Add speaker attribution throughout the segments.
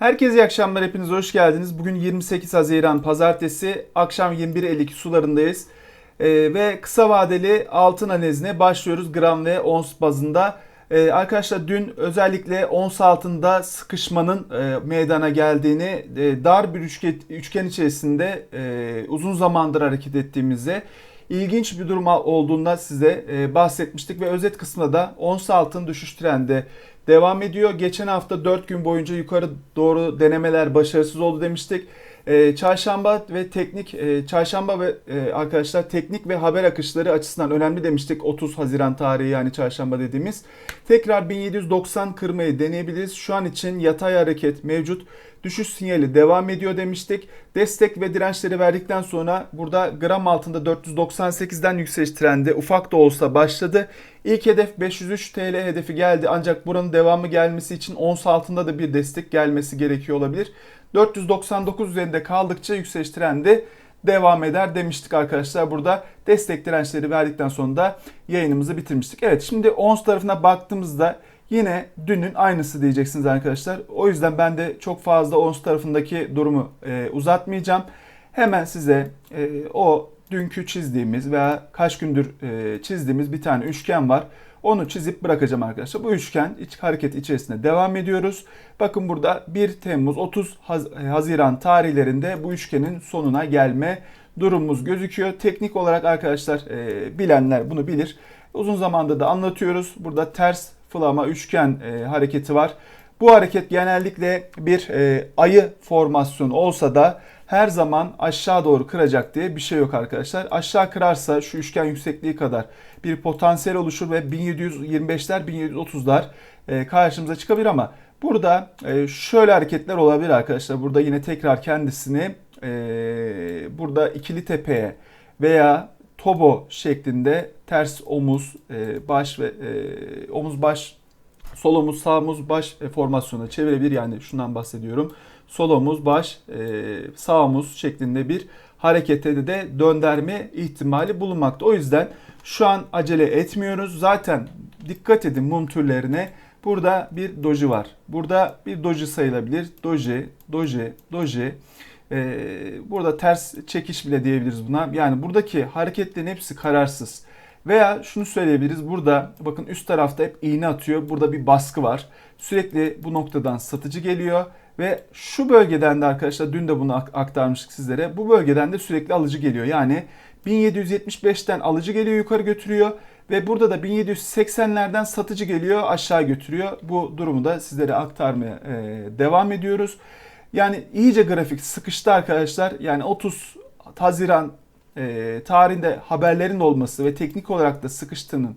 Speaker 1: Herkese iyi akşamlar, hepiniz hoş geldiniz. Bugün 28 Haziran Pazartesi, akşam 21.52 sularındayız. Ee, ve kısa vadeli altın analizine başlıyoruz gram ve ons bazında. Ee, arkadaşlar dün özellikle ons altında sıkışmanın e, meydana geldiğini, e, dar bir üçgen, üçgen içerisinde e, uzun zamandır hareket ettiğimizi, ilginç bir durum olduğunda size e, bahsetmiştik ve özet kısmında da ons altın düşüş trendi devam ediyor. Geçen hafta 4 gün boyunca yukarı doğru denemeler başarısız oldu demiştik. E, çarşamba ve teknik e, çarşamba ve e, arkadaşlar teknik ve haber akışları açısından önemli demiştik. 30 Haziran tarihi yani çarşamba dediğimiz. Tekrar 1790 kırmayı deneyebiliriz. Şu an için yatay hareket mevcut. Düşüş sinyali devam ediyor demiştik. Destek ve dirençleri verdikten sonra burada gram altında 498'den yükseliş trendi ufak da olsa başladı. İlk hedef 503 TL hedefi geldi ancak buranın devamı gelmesi için ons altında da bir destek gelmesi gerekiyor olabilir. 499 üzerinde kaldıkça yükseliş trendi devam eder demiştik arkadaşlar. Burada destek dirençleri verdikten sonra da yayınımızı bitirmiştik. Evet şimdi ons tarafına baktığımızda yine dünün aynısı diyeceksiniz arkadaşlar. O yüzden ben de çok fazla ons tarafındaki durumu e, uzatmayacağım. Hemen size e, o dünkü çizdiğimiz veya kaç gündür e, çizdiğimiz bir tane üçgen var. Onu çizip bırakacağım arkadaşlar. Bu üçgen iç hareket içerisinde devam ediyoruz. Bakın burada 1 Temmuz 30 Haziran tarihlerinde bu üçgenin sonuna gelme durumumuz gözüküyor. Teknik olarak arkadaşlar e, bilenler bunu bilir. Uzun zamanda da anlatıyoruz. Burada ters flama üçgen e, hareketi var. Bu hareket genellikle bir e, ayı formasyonu olsa da her zaman aşağı doğru kıracak diye bir şey yok arkadaşlar. Aşağı kırarsa şu üçgen yüksekliği kadar bir potansiyel oluşur ve 1725'ler 1730'lar e, karşımıza çıkabilir ama burada e, şöyle hareketler olabilir arkadaşlar. Burada yine tekrar kendisini e, burada ikili tepeye veya tobo şeklinde ters omuz, baş ve omuz baş sol omuz sağ omuz baş formasyonuna çevirebilir. Yani şundan bahsediyorum sol omuz, baş, e, sağ omuz şeklinde bir harekete de döndürme ihtimali bulunmakta. O yüzden şu an acele etmiyoruz. Zaten dikkat edin mum türlerine. Burada bir doji var. Burada bir doji sayılabilir. Doji, doji, doji. Ee, burada ters çekiş bile diyebiliriz buna. Yani buradaki hareketlerin hepsi kararsız. Veya şunu söyleyebiliriz. Burada bakın üst tarafta hep iğne atıyor. Burada bir baskı var. Sürekli bu noktadan satıcı geliyor ve şu bölgeden de arkadaşlar dün de bunu aktarmıştık sizlere. Bu bölgeden de sürekli alıcı geliyor. Yani 1775'ten alıcı geliyor yukarı götürüyor. Ve burada da 1780'lerden satıcı geliyor aşağı götürüyor. Bu durumu da sizlere aktarmaya e, devam ediyoruz. Yani iyice grafik sıkıştı arkadaşlar. Yani 30 Haziran e, tarihinde haberlerin olması ve teknik olarak da sıkıştığının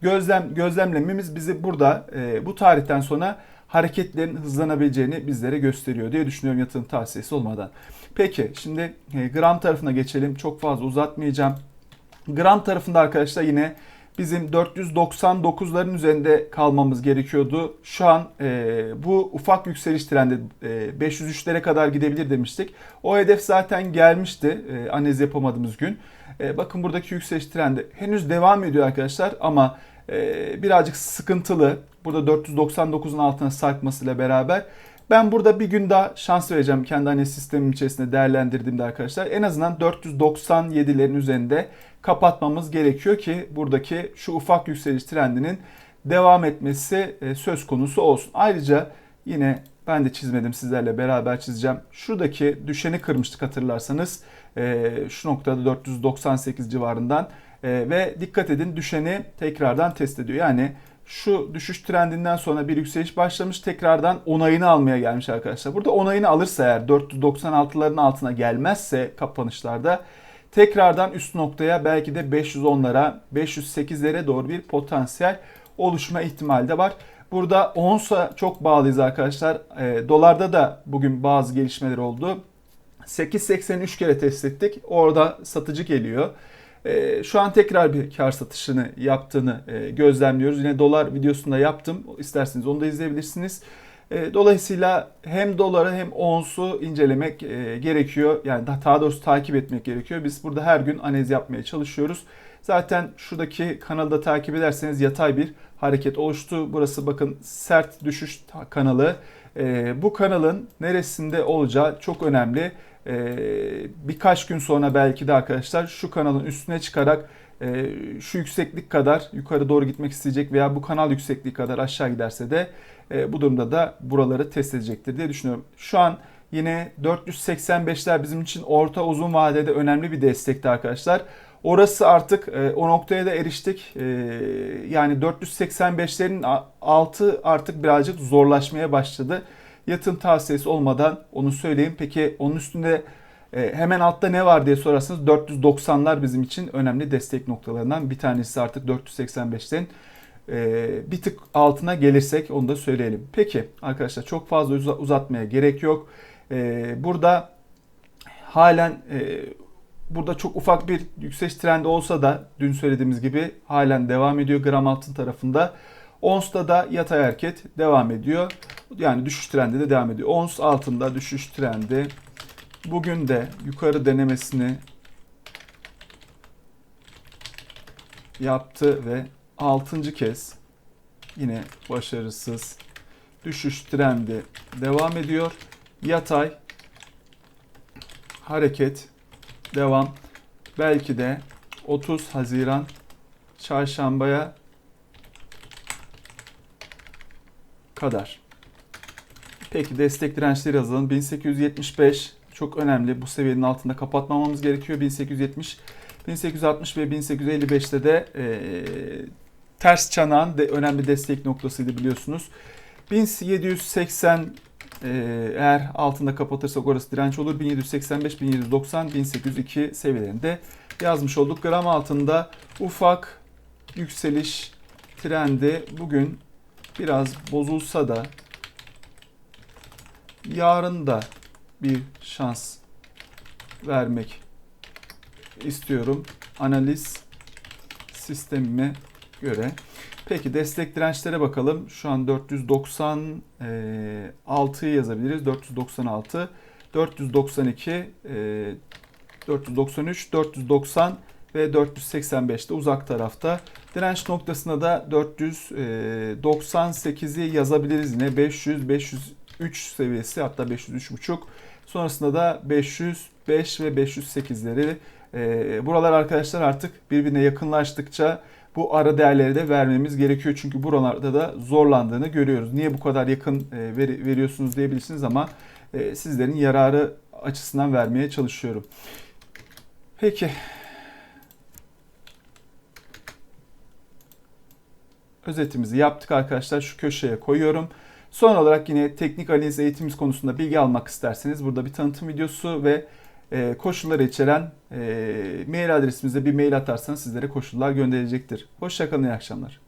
Speaker 1: gözlem gözlemlememiz bizi burada e, bu tarihten sonra hareketlerin hızlanabileceğini bizlere gösteriyor diye düşünüyorum yatırım tavsiyesi olmadan. Peki şimdi e, gram tarafına geçelim. Çok fazla uzatmayacağım. Gram tarafında arkadaşlar yine bizim 499'ların üzerinde kalmamız gerekiyordu. Şu an e, bu ufak yükseliş trendi e, 503'lere kadar gidebilir demiştik. O hedef zaten gelmişti e, analiz yapamadığımız gün. E, bakın buradaki yükseliş trendi henüz devam ediyor arkadaşlar ama e, birazcık sıkıntılı. Burada 499'un altına sarkmasıyla beraber. Ben burada bir gün daha şans vereceğim kendi analiz sistemim içerisinde değerlendirdiğimde arkadaşlar. En azından 497'lerin üzerinde kapatmamız gerekiyor ki buradaki şu ufak yükseliş trendinin devam etmesi e, söz konusu olsun. Ayrıca yine ben de çizmedim sizlerle beraber çizeceğim. Şuradaki düşeni kırmıştık hatırlarsanız. E, şu noktada 498 civarından e, ve dikkat edin düşeni tekrardan test ediyor. Yani şu düşüş trendinden sonra bir yükseliş başlamış. Tekrardan onayını almaya gelmiş arkadaşlar. Burada onayını alırsa eğer 496'ların altına gelmezse kapanışlarda tekrardan üst noktaya belki de 510'lara 508'lere doğru bir potansiyel oluşma ihtimali de var. Burada onsa çok bağlıyız arkadaşlar. E, dolarda da bugün bazı gelişmeler oldu. 8.83 kere test ettik. Orada satıcı geliyor. E, şu an tekrar bir kar satışını yaptığını e, gözlemliyoruz. Yine dolar videosunda yaptım. İsterseniz onu da izleyebilirsiniz. E, dolayısıyla hem doları hem onsu incelemek e, gerekiyor. Yani daha, doğrusu takip etmek gerekiyor. Biz burada her gün analiz yapmaya çalışıyoruz. Zaten şuradaki kanalda takip ederseniz yatay bir hareket oluştu. Burası bakın sert düşüş kanalı. E, bu kanalın neresinde olacağı çok önemli. E, birkaç gün sonra belki de arkadaşlar şu kanalın üstüne çıkarak e, şu yükseklik kadar yukarı doğru gitmek isteyecek veya bu kanal yüksekliği kadar aşağı giderse de e, bu durumda da buraları test edecektir diye düşünüyorum. Şu an yine 485'ler bizim için orta uzun vadede önemli bir destekti arkadaşlar. Orası artık e, o noktaya da eriştik. E, yani 485'lerin altı artık birazcık zorlaşmaya başladı. Yatırım tavsiyesi olmadan onu söyleyeyim. Peki onun üstünde e, hemen altta ne var diye sorarsanız 490'lar bizim için önemli destek noktalarından bir tanesi artık 485'ten bir tık altına gelirsek onu da söyleyelim. Peki arkadaşlar çok fazla uzatmaya gerek yok. Burada halen burada çok ufak bir yükseliş trendi olsa da dün söylediğimiz gibi halen devam ediyor gram altın tarafında. Ons'ta da yatay hareket devam ediyor. Yani düşüş trendi de devam ediyor. Ons altında düşüş trendi. Bugün de yukarı denemesini yaptı ve 6. kez yine başarısız düşüş trendi devam ediyor. Yatay hareket devam. Belki de 30 Haziran çarşambaya kadar. Peki destek dirençleri yazalım. 1875 çok önemli. Bu seviyenin altında kapatmamamız gerekiyor. 1870, 1860 ve 1855'te de e, ters çanağın de önemli destek noktasıydı biliyorsunuz. 1780 ee, eğer altında kapatırsak orası direnç olur. 1785, 1790, 1802 seviyelerinde yazmış olduk. Gram altında ufak yükseliş trendi bugün biraz bozulsa da yarın da bir şans vermek istiyorum. Analiz sistemime göre. Peki destek dirençlere bakalım. Şu an 496'yı yazabiliriz. 496, 492, 493, 490 ve 485'te uzak tarafta. Direnç noktasına da 498'i yazabiliriz yine. 500, 503 seviyesi hatta 503.5. Sonrasında da 505 ve 508'leri. Buralar arkadaşlar artık birbirine yakınlaştıkça bu ara değerleri de vermemiz gerekiyor. Çünkü buralarda da zorlandığını görüyoruz. Niye bu kadar yakın e, veriyorsunuz diyebilirsiniz ama e, sizlerin yararı açısından vermeye çalışıyorum. Peki. Özetimizi yaptık arkadaşlar. Şu köşeye koyuyorum. Son olarak yine teknik analiz eğitimimiz konusunda bilgi almak isterseniz burada bir tanıtım videosu ve e, koşulları içeren e, mail adresimize bir mail atarsanız sizlere koşullar gönderilecektir. Hoşçakalın, iyi akşamlar.